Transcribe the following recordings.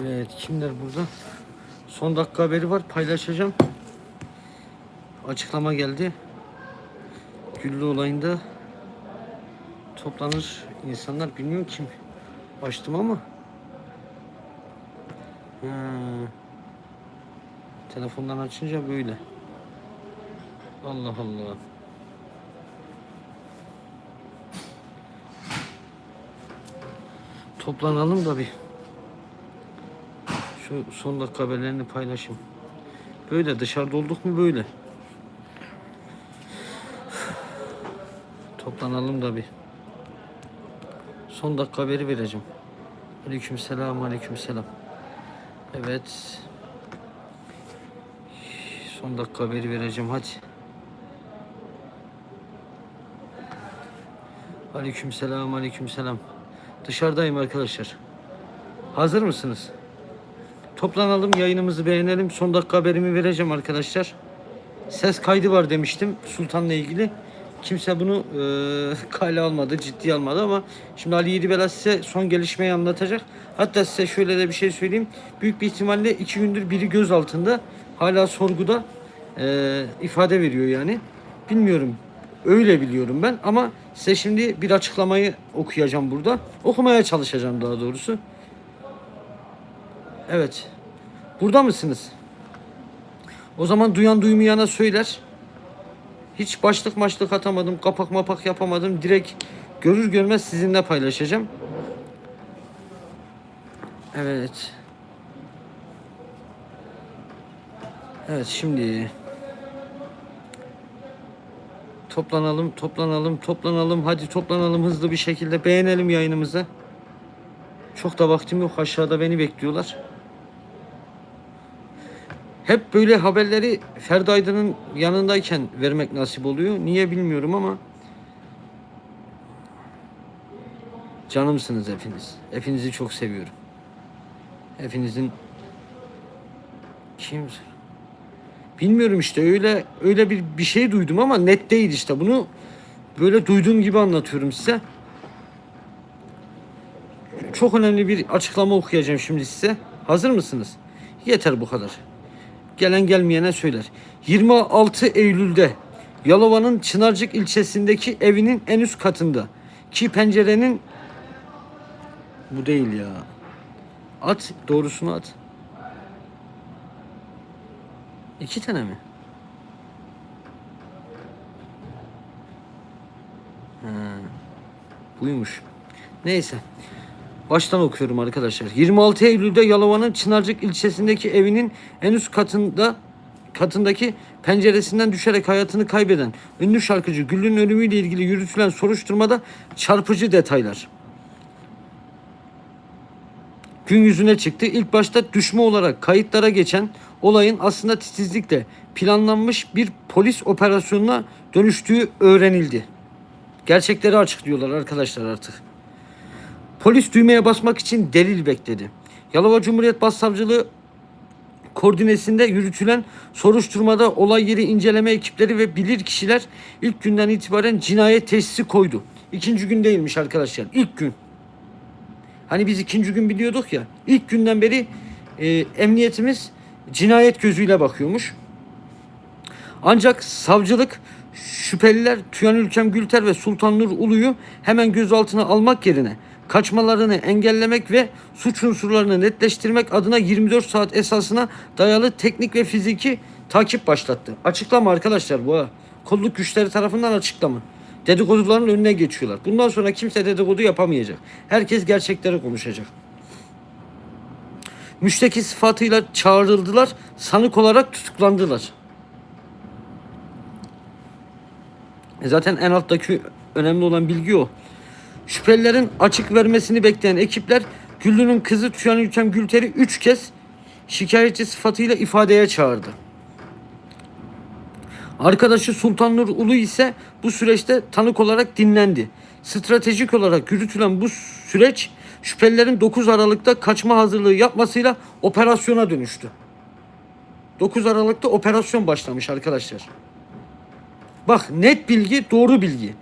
Evet kimler burada? Son dakika haberi var paylaşacağım. Açıklama geldi. Güllü olayında toplanır insanlar bilmiyorum kim. Açtım ama. Ha. Telefondan açınca böyle. Allah Allah. Toplanalım da bir. Şu son dakika haberlerini paylaşayım. Böyle dışarıda olduk mu böyle. Toplanalım da bir. Son dakika haberi vereceğim. Aleyküm selam, aleyküm selam. Evet. Son dakika haberi vereceğim hadi. Aleyküm selam, aleyküm selam. Dışarıdayım arkadaşlar. Hazır mısınız? Toplanalım, yayınımızı beğenelim. Son dakika haberimi vereceğim arkadaşlar. Ses kaydı var demiştim Sultan'la ilgili. Kimse bunu e, kale almadı, ciddiye almadı ama şimdi Ali Yedibela size son gelişmeyi anlatacak. Hatta size şöyle de bir şey söyleyeyim. Büyük bir ihtimalle iki gündür biri göz altında. Hala sorguda e, ifade veriyor yani. Bilmiyorum. Öyle biliyorum ben ama size şimdi bir açıklamayı okuyacağım burada. Okumaya çalışacağım daha doğrusu. Evet. Burada mısınız? O zaman duyan duymayana söyler. Hiç başlık maçlık atamadım, kapak mapak yapamadım. Direkt görür görmez sizinle paylaşacağım. Evet. Evet şimdi toplanalım, toplanalım, toplanalım. Hadi toplanalım hızlı bir şekilde. Beğenelim yayınımızı. Çok da vaktim yok. Aşağıda beni bekliyorlar. Hep böyle haberleri Ferdi Aydın'ın yanındayken vermek nasip oluyor. Niye bilmiyorum ama canımsınız hepiniz. Hepinizi çok seviyorum. Hepinizin kim bilmiyorum işte öyle öyle bir bir şey duydum ama net değil işte. Bunu böyle duyduğum gibi anlatıyorum size. Çok önemli bir açıklama okuyacağım şimdi size. Hazır mısınız? Yeter bu kadar gelen gelmeyene söyler. 26 Eylül'de Yalova'nın Çınarcık ilçesindeki evinin en üst katında ki pencerenin bu değil ya. At doğrusunu at. İki tane mi? Ha, buymuş. Neyse. Baştan okuyorum arkadaşlar. 26 Eylül'de Yalova'nın Çınarcık ilçesindeki evinin en üst katında katındaki penceresinden düşerek hayatını kaybeden ünlü şarkıcı Güllü'nün ölümüyle ilgili yürütülen soruşturmada çarpıcı detaylar. Gün yüzüne çıktı. İlk başta düşme olarak kayıtlara geçen olayın aslında titizlikle planlanmış bir polis operasyonuna dönüştüğü öğrenildi. Gerçekleri açıklıyorlar arkadaşlar artık. Polis düğmeye basmak için delil bekledi. Yalova Cumhuriyet Başsavcılığı koordinesinde yürütülen soruşturmada olay yeri inceleme ekipleri ve bilir kişiler ilk günden itibaren cinayet teşhisi koydu. İkinci gün değilmiş arkadaşlar. İlk gün. Hani biz ikinci gün biliyorduk ya. İlk günden beri e, emniyetimiz cinayet gözüyle bakıyormuş. Ancak savcılık şüpheliler Tüyan Ülkem Gülter ve Sultan Nur Ulu'yu hemen gözaltına almak yerine kaçmalarını engellemek ve suç unsurlarını netleştirmek adına 24 saat esasına dayalı teknik ve fiziki takip başlattı. Açıklama arkadaşlar bu. Kolluk güçleri tarafından açıklama. Dedikoduların önüne geçiyorlar. Bundan sonra kimse dedikodu yapamayacak. Herkes gerçekleri konuşacak. Müşteki sıfatıyla çağrıldılar, sanık olarak tutuklandılar. E Zaten en alttaki önemli olan bilgi o. Şüphelilerin açık vermesini bekleyen ekipler Güllü'nün kızı Tüyan Ülkem Gülter'i 3 kez şikayetçi sıfatıyla ifadeye çağırdı. Arkadaşı Sultan Nur Ulu ise bu süreçte tanık olarak dinlendi. Stratejik olarak yürütülen bu süreç şüphelilerin 9 Aralık'ta kaçma hazırlığı yapmasıyla operasyona dönüştü. 9 Aralık'ta operasyon başlamış arkadaşlar. Bak net bilgi, doğru bilgi.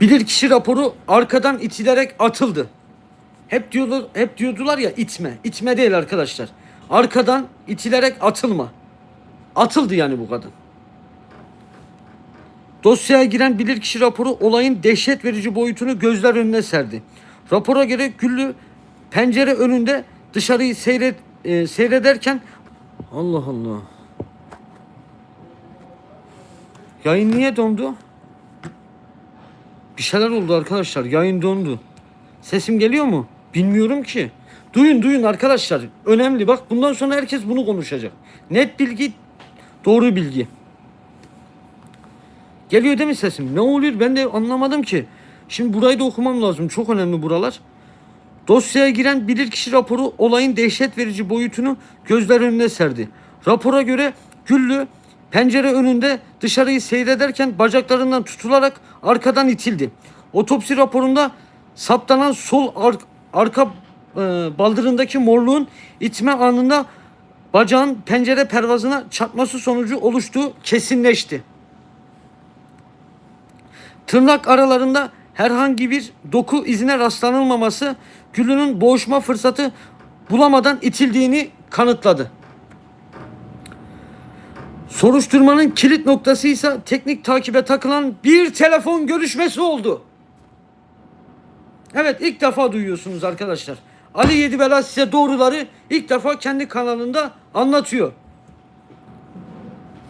Bilirkişi raporu arkadan itilerek atıldı. Hep diyorlar, hep diyordular ya itme. İtme değil arkadaşlar. Arkadan itilerek atılma. Atıldı yani bu kadın. Dosyaya giren bilirkişi raporu olayın dehşet verici boyutunu gözler önüne serdi. Rapora göre Güllü pencere önünde dışarıyı seyret, e, seyrederken Allah Allah. Yayın niye dondu? Bir şeyler oldu arkadaşlar. Yayın dondu. Sesim geliyor mu? Bilmiyorum ki. Duyun duyun arkadaşlar. Önemli. Bak bundan sonra herkes bunu konuşacak. Net bilgi, doğru bilgi. Geliyor değil mi sesim? Ne oluyor ben de anlamadım ki. Şimdi burayı da okumam lazım. Çok önemli buralar. Dosyaya giren bilirkişi raporu olayın dehşet verici boyutunu gözler önüne serdi. Rapora göre Güllü pencere önünde dışarıyı seyrederken bacaklarından tutularak arkadan itildi. Otopsi raporunda saptanan sol ar- arka e, baldırındaki morluğun itme anında bacağın pencere pervazına çarpması sonucu oluştuğu kesinleşti. Tırnak aralarında herhangi bir doku izine rastlanılmaması Güllü'nün boğuşma fırsatı bulamadan itildiğini kanıtladı. Soruşturmanın kilit noktası ise teknik takibe takılan bir telefon görüşmesi oldu. Evet ilk defa duyuyorsunuz arkadaşlar. Ali Yedibela size doğruları ilk defa kendi kanalında anlatıyor.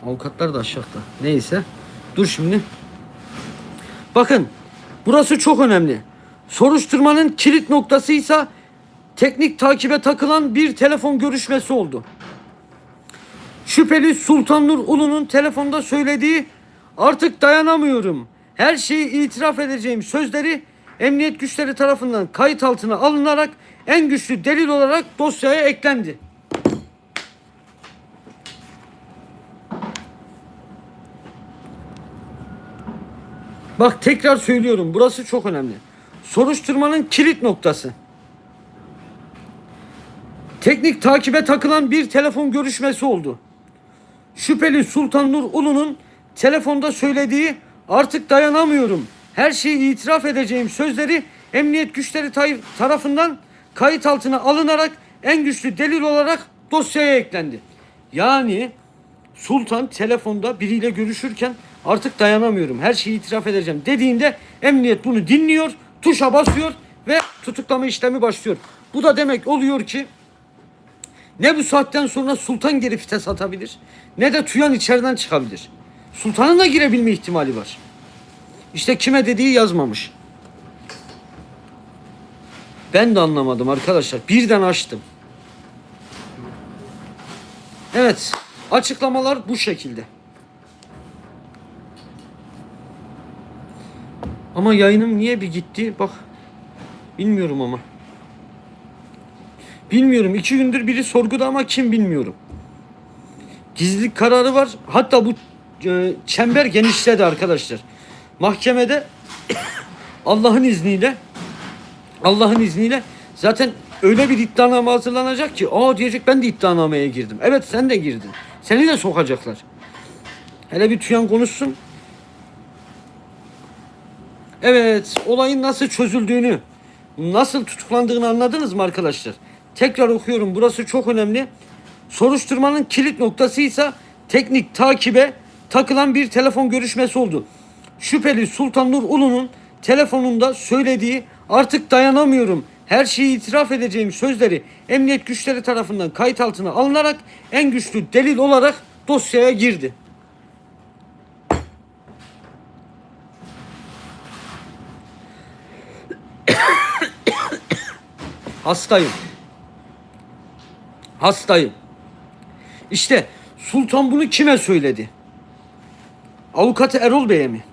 Avukatlar da aşağıda. Neyse. Dur şimdi. Bakın burası çok önemli. Soruşturmanın kilit noktası ise teknik takibe takılan bir telefon görüşmesi oldu. Şüpheli Sultan Nur Ulu'nun telefonda söylediği artık dayanamıyorum. Her şeyi itiraf edeceğim sözleri emniyet güçleri tarafından kayıt altına alınarak en güçlü delil olarak dosyaya eklendi. Bak tekrar söylüyorum burası çok önemli. Soruşturmanın kilit noktası. Teknik takibe takılan bir telefon görüşmesi oldu. Şüpheli Sultan Nur Ulu'nun telefonda söylediği artık dayanamıyorum. Her şeyi itiraf edeceğim sözleri emniyet güçleri tarafından kayıt altına alınarak en güçlü delil olarak dosyaya eklendi. Yani Sultan telefonda biriyle görüşürken artık dayanamıyorum. Her şeyi itiraf edeceğim dediğinde emniyet bunu dinliyor, tuşa basıyor ve tutuklama işlemi başlıyor. Bu da demek oluyor ki ne bu saatten sonra Sultan geri vites atabilir ne de Tuyan içeriden çıkabilir. Sultanın da girebilme ihtimali var. İşte kime dediği yazmamış. Ben de anlamadım arkadaşlar. Birden açtım. Evet. Açıklamalar bu şekilde. Ama yayınım niye bir gitti? Bak. Bilmiyorum ama. Bilmiyorum. İki gündür biri sorguda ama kim bilmiyorum. Gizlilik kararı var. Hatta bu e, çember genişledi arkadaşlar. Mahkemede Allah'ın izniyle Allah'ın izniyle zaten öyle bir iddianame hazırlanacak ki aa diyecek ben de iddianameye girdim. Evet sen de girdin. Seni de sokacaklar. Hele bir Tüyan konuşsun. Evet olayın nasıl çözüldüğünü nasıl tutuklandığını anladınız mı arkadaşlar? Tekrar okuyorum burası çok önemli. Soruşturmanın kilit noktası ise teknik takibe takılan bir telefon görüşmesi oldu. Şüpheli Sultan Nur Ulu'nun telefonunda söylediği artık dayanamıyorum her şeyi itiraf edeceğim sözleri emniyet güçleri tarafından kayıt altına alınarak en güçlü delil olarak dosyaya girdi. Hastayım. Hastayım. İşte Sultan bunu kime söyledi? Avukatı Erol Bey'e mi?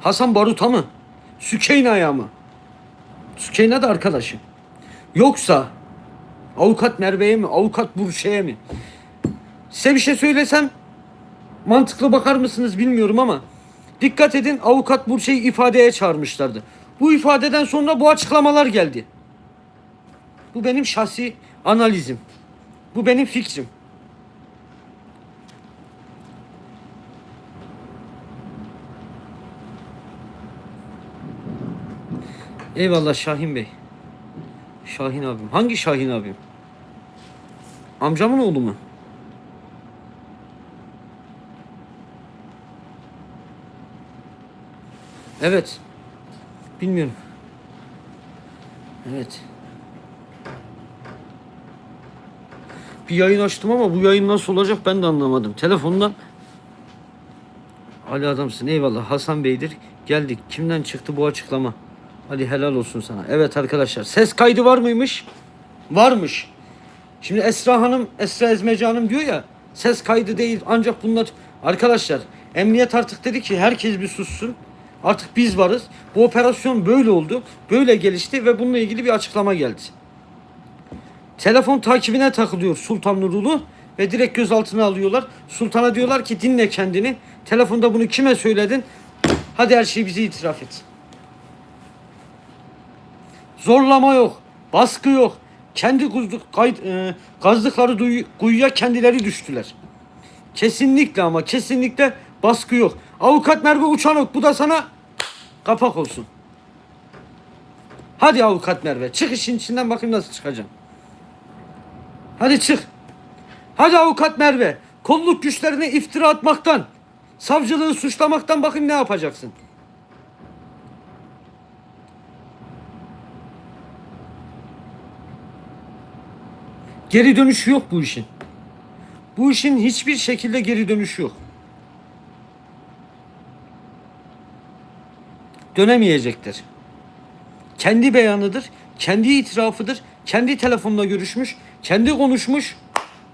Hasan Barut'a mı? Sükeyna'ya mı? Sükeyna da arkadaşım. Yoksa avukat Merve'ye mi? Avukat Burçe'ye mi? Size bir şey söylesem mantıklı bakar mısınız bilmiyorum ama dikkat edin avukat Burçe'yi ifadeye çağırmışlardı. Bu ifadeden sonra bu açıklamalar geldi. Bu benim şahsi analizim. Bu benim fikrim. Eyvallah Şahin Bey. Şahin abim. Hangi Şahin abim? Amcamın oğlu mu? Evet. Bilmiyorum. Evet. Bir yayın açtım ama bu yayın nasıl olacak ben de anlamadım. Telefondan Ali adamsın eyvallah Hasan Bey'dir. Geldik. Kimden çıktı bu açıklama? Ali helal olsun sana. Evet arkadaşlar ses kaydı var mıymış? Varmış. Şimdi Esra Hanım, Esra Ezmeci Hanım diyor ya ses kaydı değil ancak bunlar... Arkadaşlar emniyet artık dedi ki herkes bir sussun. Artık biz varız. Bu operasyon böyle oldu. Böyle gelişti ve bununla ilgili bir açıklama geldi. Telefon takibine takılıyor Sultan Nurulu ve direkt gözaltına alıyorlar. Sultan'a diyorlar ki dinle kendini. Telefonda bunu kime söyledin? Hadi her şeyi bize itiraf et. Zorlama yok. Baskı yok. Kendi kuzduk, kay, e, kazdıkları duyu- kuyuya kendileri düştüler. Kesinlikle ama kesinlikle baskı yok. Avukat Merve Uçanok bu da sana kapak olsun. Hadi avukat Merve çık işin içinden bakayım nasıl çıkacaksın. Hadi çık. Hadi avukat Merve. Kolluk güçlerine iftira atmaktan, savcılığı suçlamaktan bakın ne yapacaksın. Geri dönüşü yok bu işin. Bu işin hiçbir şekilde geri dönüşü yok. Dönemeyecektir. Kendi beyanıdır, kendi itirafıdır, kendi telefonla görüşmüş, kendi konuşmuş.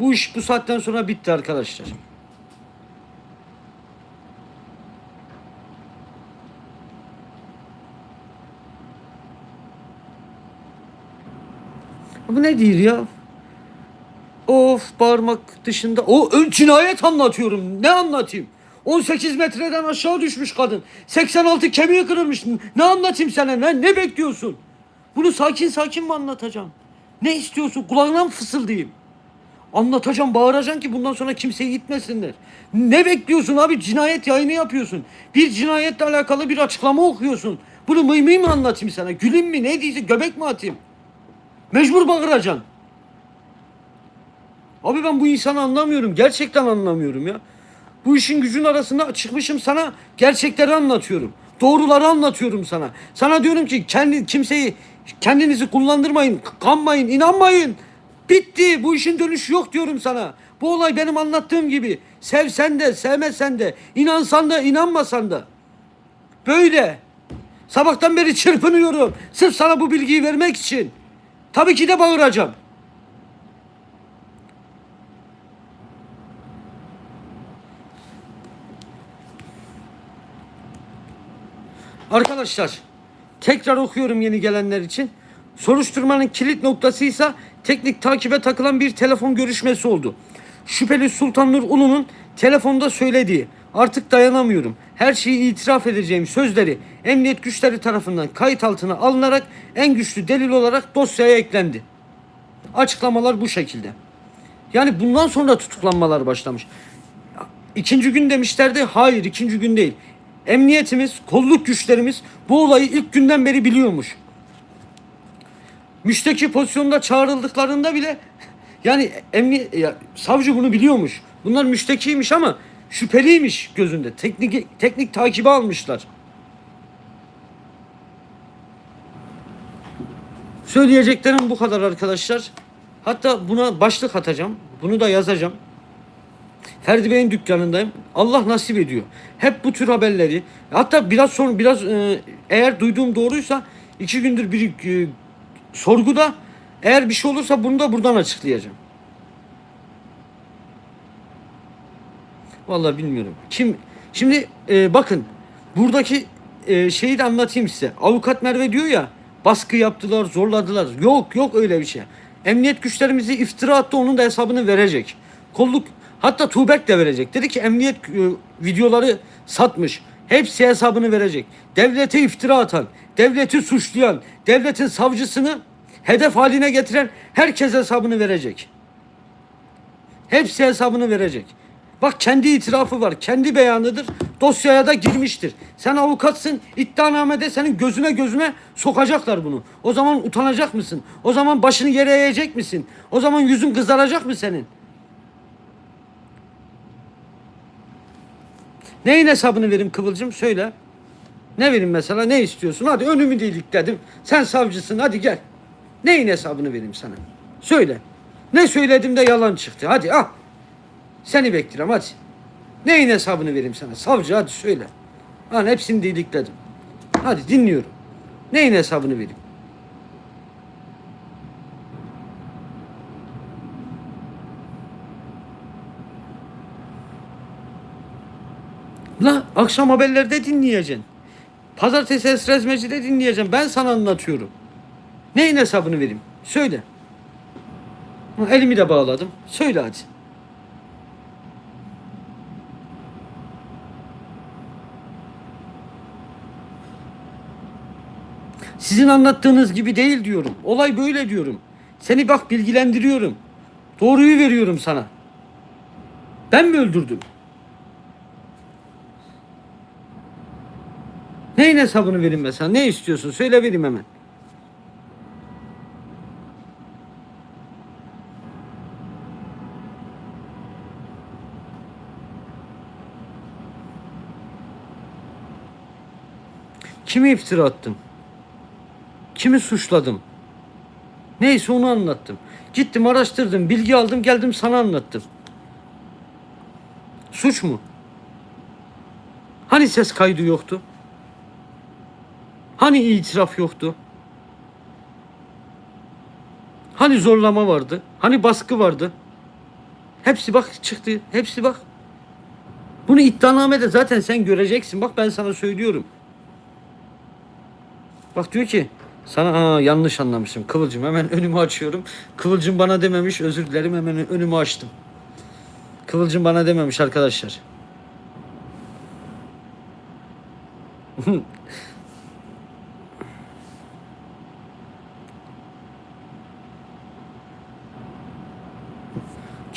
Bu iş bu saatten sonra bitti arkadaşlar. Bu ne değil ya? Of bağırmak dışında. O cinayet anlatıyorum. Ne anlatayım? 18 metreden aşağı düşmüş kadın. 86 kemiği kırılmış. Ne anlatayım sana? Ne, ne bekliyorsun? Bunu sakin sakin mi anlatacağım? Ne istiyorsun? Kulağına mı fısıldayayım? Anlatacağım, bağıracaksın ki bundan sonra kimseyi gitmesinler. Ne bekliyorsun abi? Cinayet yayını yapıyorsun. Bir cinayetle alakalı bir açıklama okuyorsun. Bunu mıy mıy mı anlatayım sana? Gülüm mi? Ne diyecek? Göbek mi atayım? Mecbur bağıracaksın. Abi ben bu insanı anlamıyorum. Gerçekten anlamıyorum ya. Bu işin gücün arasında çıkmışım sana gerçekleri anlatıyorum. Doğruları anlatıyorum sana. Sana diyorum ki kendi kimseyi kendinizi kullandırmayın, kanmayın, inanmayın. Bitti. Bu işin dönüşü yok diyorum sana. Bu olay benim anlattığım gibi. Sevsen de, sevmesen de, inansan da, inanmasan da. Böyle. Sabahtan beri çırpınıyorum. Sırf sana bu bilgiyi vermek için. Tabii ki de bağıracağım. Arkadaşlar tekrar okuyorum yeni gelenler için. Soruşturmanın kilit noktası ise teknik takibe takılan bir telefon görüşmesi oldu. Şüpheli Sultan Nur Ulu'nun telefonda söylediği artık dayanamıyorum. Her şeyi itiraf edeceğim sözleri emniyet güçleri tarafından kayıt altına alınarak en güçlü delil olarak dosyaya eklendi. Açıklamalar bu şekilde. Yani bundan sonra tutuklanmalar başlamış. İkinci gün demişlerdi. Hayır ikinci gün değil. Emniyetimiz, kolluk güçlerimiz bu olayı ilk günden beri biliyormuş. Müşteki pozisyonda çağrıldıklarında bile yani emni ya, savcı bunu biliyormuş. Bunlar müştekiymiş ama şüpheliymiş gözünde. Teknik teknik takibi almışlar. Söyleyeceklerim bu kadar arkadaşlar. Hatta buna başlık atacağım. Bunu da yazacağım. Ferdi Bey'in dükkanındayım. Allah nasip ediyor. Hep bu tür haberleri. Hatta biraz sonra biraz e, eğer duyduğum doğruysa iki gündür bir e, sorguda eğer bir şey olursa bunu da buradan açıklayacağım. Vallahi bilmiyorum. Kim şimdi e, bakın buradaki e, şeyi de anlatayım size. Avukat Merve diyor ya baskı yaptılar, zorladılar. Yok yok öyle bir şey. Emniyet güçlerimizi iftira attı onun da hesabını verecek. Kolluk hatta Tuğberk de verecek. Dedi ki emniyet e, videoları satmış. Hepsi hesabını verecek. Devlete iftira atan, devleti suçlayan, devletin savcısını hedef haline getiren herkes hesabını verecek. Hepsi hesabını verecek. Bak kendi itirafı var. Kendi beyanıdır. Dosyaya da girmiştir. Sen avukatsın. iddianamede senin gözüne gözüne sokacaklar bunu. O zaman utanacak mısın? O zaman başını yere eğecek misin? O zaman yüzün kızaracak mı senin? Neyin hesabını vereyim Kıvılcım? Söyle. Ne vereyim mesela? Ne istiyorsun? Hadi önümü değilik dedim. Sen savcısın hadi gel. Neyin hesabını vereyim sana? Söyle. Ne söyledim de yalan çıktı. Hadi al. Seni bekliyorum hadi. Neyin hesabını vereyim sana? Savcı hadi söyle. Lan hepsini dedikledim. Hadi dinliyorum. Neyin hesabını vereyim? La akşam haberlerde dinleyeceksin. Pazartesi Esrez Meci'de dinleyeceğim. Ben sana anlatıyorum. Neyin hesabını vereyim? Söyle. Elimi de bağladım. Söyle hadi. Sizin anlattığınız gibi değil diyorum. Olay böyle diyorum. Seni bak bilgilendiriyorum. Doğruyu veriyorum sana. Ben mi öldürdüm? Neyin hesabını vereyim mesela? Ne istiyorsun? Söyle vereyim hemen. Kimi iftira attım? Kimi suçladım? Neyse onu anlattım. Gittim araştırdım, bilgi aldım, geldim sana anlattım. Suç mu? Hani ses kaydı yoktu? Hani itiraf yoktu? Hani zorlama vardı? Hani baskı vardı? Hepsi bak çıktı. Hepsi bak. Bunu iddianamede zaten sen göreceksin. Bak ben sana söylüyorum. Bak diyor ki sana aa, yanlış anlamışım. Kıvılcım hemen önümü açıyorum. Kıvılcım bana dememiş özür dilerim hemen önümü açtım. Kıvılcım bana dememiş arkadaşlar.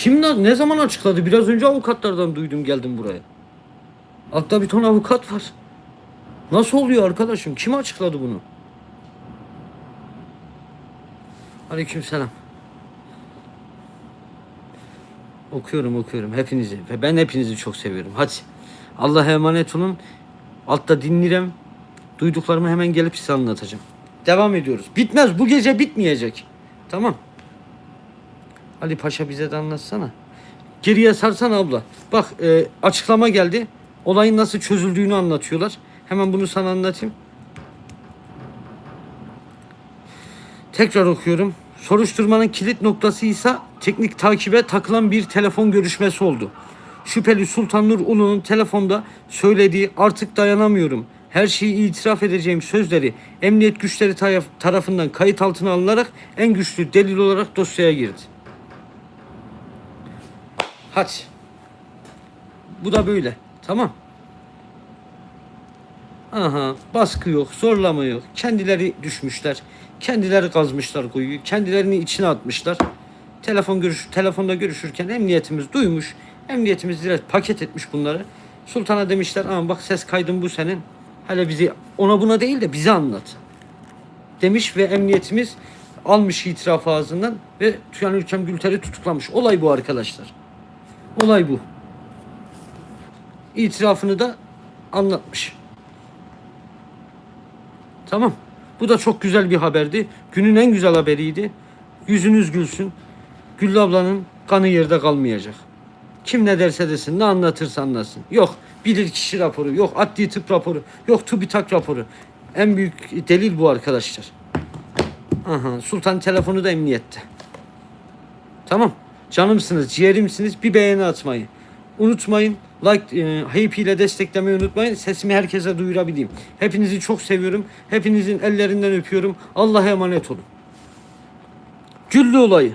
Kim ne, zaman açıkladı? Biraz önce avukatlardan duydum geldim buraya. Altta bir ton avukat var. Nasıl oluyor arkadaşım? Kim açıkladı bunu? Aleykümselam. Okuyorum okuyorum hepinizi ve ben hepinizi çok seviyorum. Hadi Allah'a emanet olun. Altta dinlerim. Duyduklarımı hemen gelip size anlatacağım. Devam ediyoruz. Bitmez bu gece bitmeyecek. Tamam. Ali Paşa bize de anlatsana. Geriye sarsana abla. Bak e, açıklama geldi. Olayın nasıl çözüldüğünü anlatıyorlar. Hemen bunu sana anlatayım. Tekrar okuyorum. Soruşturmanın kilit noktası ise teknik takibe takılan bir telefon görüşmesi oldu. Şüpheli Sultan Nur Ulu'nun telefonda söylediği artık dayanamıyorum. Her şeyi itiraf edeceğim sözleri emniyet güçleri taraf- tarafından kayıt altına alınarak en güçlü delil olarak dosyaya girdi. Hadi. Bu da böyle. Tamam. Aha baskı yok, zorlama yok. Kendileri düşmüşler. Kendileri kazmışlar kuyuyu. Kendilerini içine atmışlar. Telefon görüş telefonda görüşürken emniyetimiz duymuş. Emniyetimiz direkt paket etmiş bunları. Sultan'a demişler ama bak ses kaydın bu senin. Hele bizi ona buna değil de bize anlat. Demiş ve emniyetimiz almış itiraf ağzından ve Tüyan Ülkem Gülter'i tutuklamış. Olay bu arkadaşlar. Olay bu. İtirafını da anlatmış. Tamam. Bu da çok güzel bir haberdi. Günün en güzel haberiydi. Yüzünüz gülsün. Güllü ablanın kanı yerde kalmayacak. Kim ne derse desin, ne anlatırsa anlatsın. Yok bilir kişi raporu, yok adli tıp raporu, yok TÜBİTAK raporu. En büyük delil bu arkadaşlar. Aha, Sultan telefonu da emniyette. Tamam. Canımsınız, ciğerimsiniz. Bir beğeni atmayı. Unutmayın. Like, e, hype ile desteklemeyi unutmayın. Sesimi herkese duyurabileyim. Hepinizi çok seviyorum. Hepinizin ellerinden öpüyorum. Allah'a emanet olun. Güllü olayı.